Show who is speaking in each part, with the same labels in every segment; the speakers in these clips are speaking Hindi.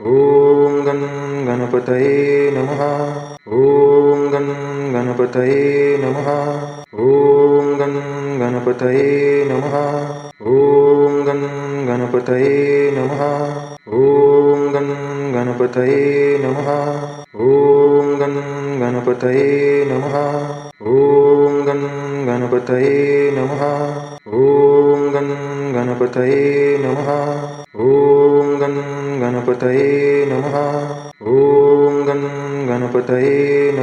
Speaker 1: ॐ गं गणपतये नमः। ॐ गं गणपतये नमः। ॐ गं गणपतये नमः। ॐ गं गणपतये नमः। ॐ गं गणपतये नमः। ॐ गं गणपतये नमः। ॐ गं गणपतये नमः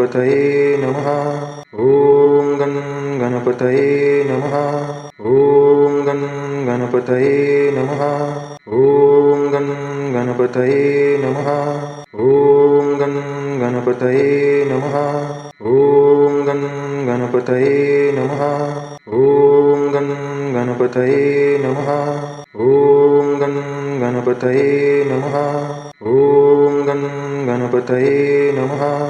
Speaker 1: गणपतये नमः। ॐ गं गणपतये नमः। ॐ गं गणपतये नमः। ॐ गं गणपतये नमः। ॐ गं गणपतये नमः। ॐ गं गणपतये नमः। ॐ गं गणपतये नमः। ॐ गं गणपतये नमः। ॐ गं गणपतये नमः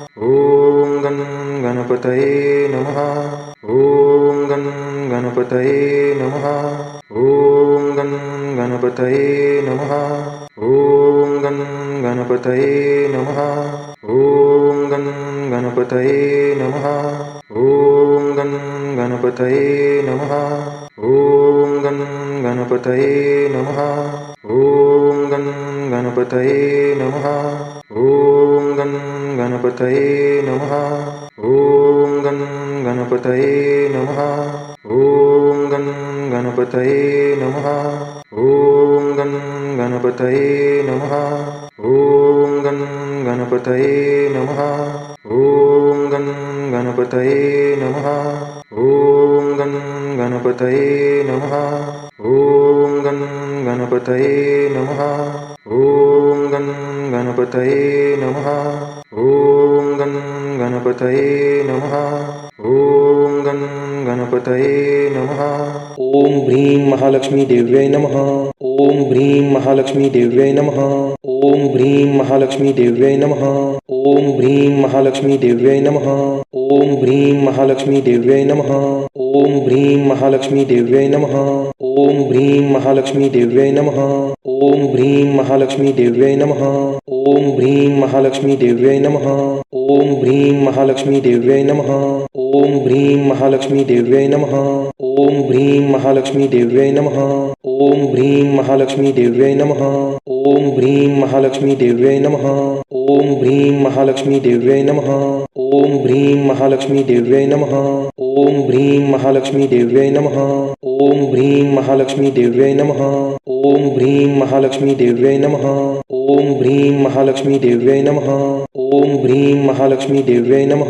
Speaker 1: गणपतये नमः। ॐ गं गणपतये नमः। ॐ गं गणपतये नमः। ॐ गं गणपतये नमः। ॐ गं गणपतये नमः। ॐ गं गणपतये नमः। ॐ गं गणपतये नमः। ॐ गं गणपतये नमः। ॐ गं गणपतये नमः ह्रीं महालक्ष्मी देव्यै नमः ॐ ह्रीं महालक्ष्मी देव्यै नमः ॐ ह्रीं महालक्ष्मी देव्यै नमः ॐ ह्रीं महालक्ष्मी देव्यै नमः ॐ ह्रीं महालक्ष्मी देव्यै नमः ॐ ह्रीं महालक्ष्मी देव्यै नमः ॐ ह्रीं महालक्ष्मी देव्यै नमः ॐ ह्रीं महालक्ष्मी देव्यै नमः ॐ ह्रीं महालक्ष्मी देव्यै नमः ॐ ह्रीं महालक्ष्मी देव्यै नमः ॐ ह्रीं महालक्ष्मी देव्यै नमः ॐ ह्रीं महालक्ष्मी देव्यै नमः। ॐ ह्रीं महालक्ष्मी देव्यै नमः। ॐ ह्रीं महालक्ष्मी देव्यै नमः। ॐ ह्रीं महालक्ष्मी देव्यै नमः। ॐ ह्रीं महालक्ष्मी देव्यै नमः। ॐ ह्रीं महालक्ष्मी देव्यै नमः। ॐ ह्रीं महालक्ष्मी देव्यै नमः। ॐ ह्रीं महालक्ष्मी देव्यै नमः। ॐ ह्रीं महालक्ष्मी देव्यै नमः। ॐ ह्रीं महालक्ष्मी देव्यै नमः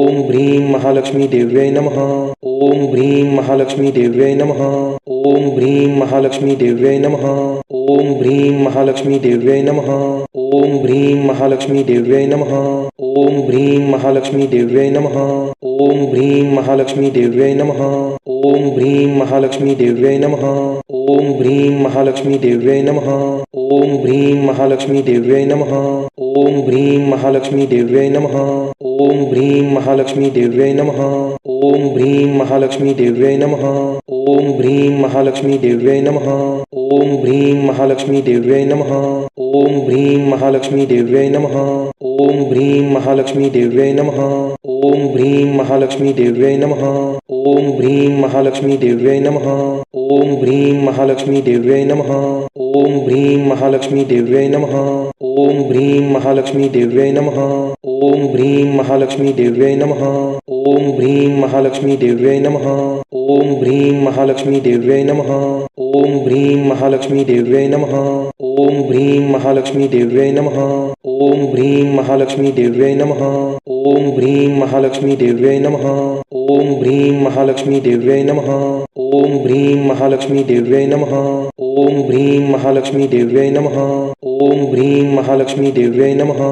Speaker 1: ॐ ह्रीं महालक्ष्मी देव्यै नमः ॐ ह्रीं महालक्ष्मी देव्यै नमः ॐ ह्रीं महालक्ष्मी देव्यै नमः ॐ ह्रीं महालक्ष्मी देव्यै नमः ॐ ह्रीं महालक्ष्मी देव्यै नमः ॐ ह्रीं महालक्ष्मी देव्यै नमः ॐ ह्रीं महालक्ष्मी देव्यै नमः ॐ ह्रीं महालक्ष्मी देव्यै नमः ॐ ह्रीं महालक्ष्मी देव्यै नमः ॐ ह्रीं महालक्ष्मी देव्यै नमः ॐ ह्रीं महालक्ष्मी देव्यै नमः। ओं ह्रीं महालक्ष्मी देव्यै नमः। ओं ह्रीं महालक्ष्मी देव्यै नम। ओं ह्रीं महालक्ष्मी देव्यै नमः। ओं ह्रीं महालक्ष्मी देव्यै नमः। ओं ह्रीं महालक्ष्मी देव्यै नमः। ओं ह्रीं महालक्ष्मी देव्यै नमः। ॐ ह्रीं महालक्ष्मी देव्यै नमः ॐ ह्रीं महालक्ष्मी देव्यै नमः ॐ ह्रीं महालक्ष्मी देव्यै नमः ॐ ह्रीं महालक्ष्मी देव्यै नमः ॐ ह्रीं महालक्ष्मी देव्यै नमः ॐ ह्रीं महालक्ष्मी देव्यै नमः ॐ ह्रीं महालक्ष्मी देव्यै नमः ॐ ह्रीं महालक्ष्मी देव्यै नमः ॐ ह्रीं महालक्ष्मी देव्यै नमः ॐ ह्रीं महालक्ष्मी देव्यै नमः ॐ ह्रीं महालक्ष्मी देव्यै नमः ॐ ह्रीं महालक्ष्मी देव्यै नमः ॐ ह्रीं महालक्ष्मी देव्यै नमः ॐ ह्रीं महालक्ष्मी देव्यै नमः ॐ ह्रीं महालक्ष्मी देव्यै नमः ॐ ह्रीं महालक्ष्मी देव्यै नमः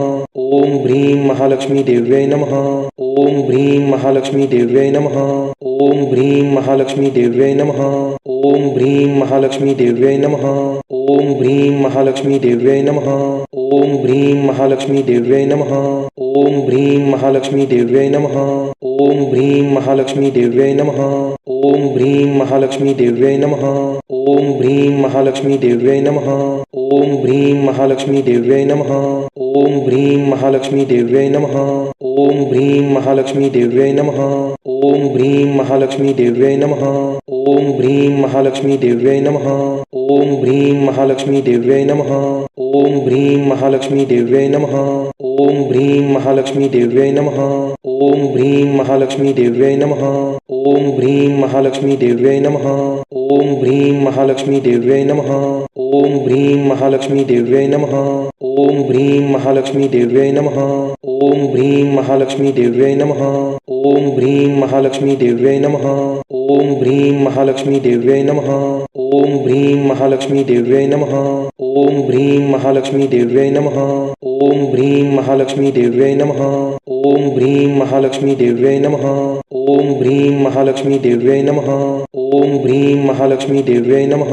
Speaker 1: ॐ ह्रीं महालक्ष्मी देव्यै नमः ॐ ह्रीं महालक्ष्मी देव्यै नमः ॐ ह्रीं महालक्ष्मी देव्यै नमः ॐ ह्रीं महालक्ष्मी देव्यै नमः ॐ ह्रीं महालक्ष्मी देव्यै नमः ॐ ह्रीं महालक्ष्मी देव्यै नमः ॐ ह्रीं महालक्ष्मी देव्यै नमः ॐ ह्रीं महालक्ष्मी देव्यै नमः ॐ ह्रीं महालक्ष्मी देव्यै नमः ॐ ह्रीं महालक्ष्मी देव्यै नमः ॐ ह्रीं महालक्ष्मी देव्यै नमः ॐ ह्रीं महालक्ष्मी देव्यै नमः ॐ ह्रीं महालक्ष्मी देव्यै नमः ॐ ह्रीं महालक्ष्मी देव्यै नमः ॐ ह्रीं महालक्ष्मी देव्यै नमः ॐ ह्रीं महालक्ष्मी देव्यै नमः। ॐ ह्रीं महालक्ष्मी देव्यै नमः। ॐ ह्रीं महालक्ष्मी देव्यै नमः। ॐ ह्रीं महालक्ष्मी देव्यै नमः। ॐ ह्रीं महालक्ष्मी देव्यै नमः। ॐ ह्रीं महालक्ष्मी देव्यै नमः। ॐ ह्रीं महालक्ष्मी देव्यै नमः। ॐ ह्रीं महालक्ष्मी देव्यै नमः। ॐ ह्रीं महालक्ष्मी देव्यै नमः ॐ ह्रीं महालक्ष्मी देव्यै नमः ॐ ह्रीं महालक्ष्मी देव्यै नमः ॐ ह्रीं महालक्ष्मी देव्यै नमः ॐ ह्रीं महालक्ष्मी देव्यै नमः ॐ ह्रीं महालक्ष्मी देव्यै नमः ॐ ह्रीं महालक्ष्मी देव्यै नमः ॐ ह्रीं महालक्ष्मी देव्यै नमः ॐ ह्रीं महालक्ष्मी देव्यै नमः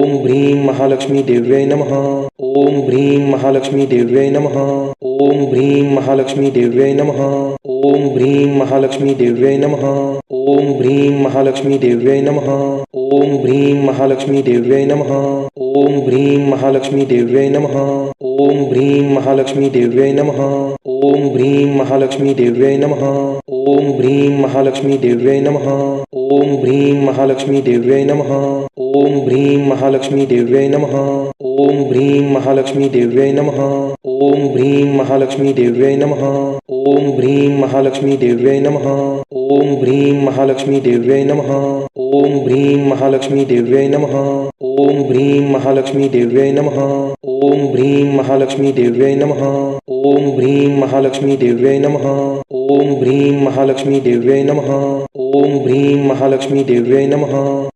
Speaker 1: ॐ ह्रीं महालक्ष्मी देव्यै नमः ॐ ह्रीं महालक्ष्मी देव्यै नमः ॐ ह्रीं महालक्ष्मी देव्यै नमः ॐ ह्रीं महालक्ष्मी देव्यै नमः ॐ ह्रीं महालक्ष्मी देव्यै नमः ॐ ह्रीं महालक्ष्मी देव्यै नमः ॐ ह्रीं महालक्ष्मी देव्यै नमः ॐ ह्रीं महालक्ष्मी देव्यै नमः ॐ ह्रीं महालक्ष्मी देव्यै नमः ॐ ह्रीं महालक्ष्मी देव्यै नमः ॐ ह्रीं महालक्ष्मी देव्यै नमः ॐ ह्रीं महालक्ष्मी देव्यै नमः ॐ ह्रीं महालक्ष्मी देव्यै नमः ॐ ह्रीं महालक्ष्मी देव्यै नमः। ॐ ह्रीं महालक्ष्मी देव्यै नमः। ॐ ह्रीं महालक्ष्मी देव्यै नमः। ॐ ह्रीं महालक्ष्मी देव्यै नमः। ॐ ह्रीं महालक्ष्मी देव्यै नमः। ॐ ह्रीं महालक्ष्मी देव्यै नमः। ॐ ह्रीं महालक्ष्मी देव्यै नमः। ॐ ह्रीं महालक्ष्मी देव्यै नमः। ॐ ह्रीं महालक्ष्मी देव्यै नमो।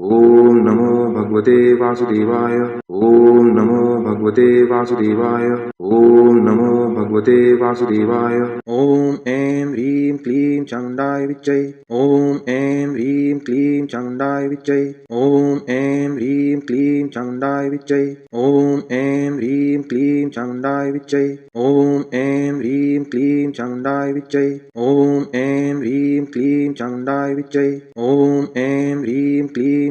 Speaker 2: ॐ नमो भगवते वासुदेवाय ॐ नमो भगवते वासुदेवाय ॐ नमो भगवते वासुदेवाय।
Speaker 1: ॐ ऐं ह्रीं क्लीं चामुण्डाय विच्चै ॐ ऐं ह्रीं क्लीं चामुण्डाय विच्चै ॐ ऐं ह्रीं क्लीं चामुण्डाय विच्चै ॐ ऐं ह्रीं क्लीं चामुण्डाय विच्चै ॐ ऐं ह्रीं क्लीं चामुण्डाय विच्चै ॐ ऐं ह्रीं क्लीं चामुण्डाय विच्चै ॐ ऐं ह्रीं क्लीं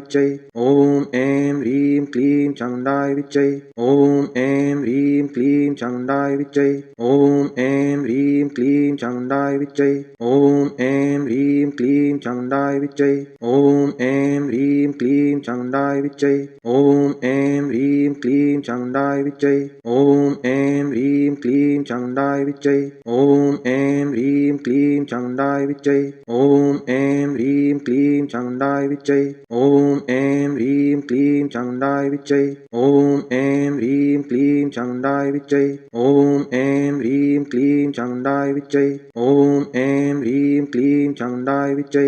Speaker 1: विच्चै ॐ ऐं ह्रीं क्लीं चामुण्डाय विच्चै ॐ ऐं ह्रीं क्लीं चामुण्डाय विच्चै ॐ ऐं ह्रीं क्लीं चामुण्डाय विच्चै ॐ ऐं ह्रीं क्लीं चामुण्डाय विच्चै ॐ ऐं ह्रीं क्लीं चामुण्डाय विच्चै ॐ ऐं ह्रीं क्लीं चामुण्डाय विच्चै ॐ ऐं ह्रीं क्लीं चामुण्डाय विच्चै ॐ ऐं ह्रीं क्लीं चामुण्डाय विच्चै ॐ ऐं ह्रीं क्लीं चामुण्डाय विच्चै ॐ ऐं ह्रीं क्लीं चामुण्डाय विच्चै ॐ ऐं ह्रीं क्लीं चामुण्डाय विच्चै ॐ ऐं ह्रीं क्लीं चामुण्डाय विच्चै ॐ ऐं ह्रीं क्लीं चामुण्डाय विच्चै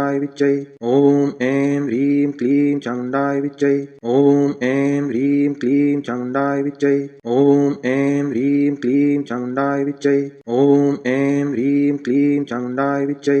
Speaker 2: विच्चै ॐ ऐं ह्रीं क्लीं चामुण्डाय विच्चै ॐ ऐं ह्रीं क्लीं चामुण्डाय विच्चै ॐ ऐं ह्रीं क्लीं चामुण्डाय विच्चै ॐ ऐं ह्रीं क्लीं चामुण्डाय विच्चै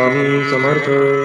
Speaker 1: स्वामी समर्थ।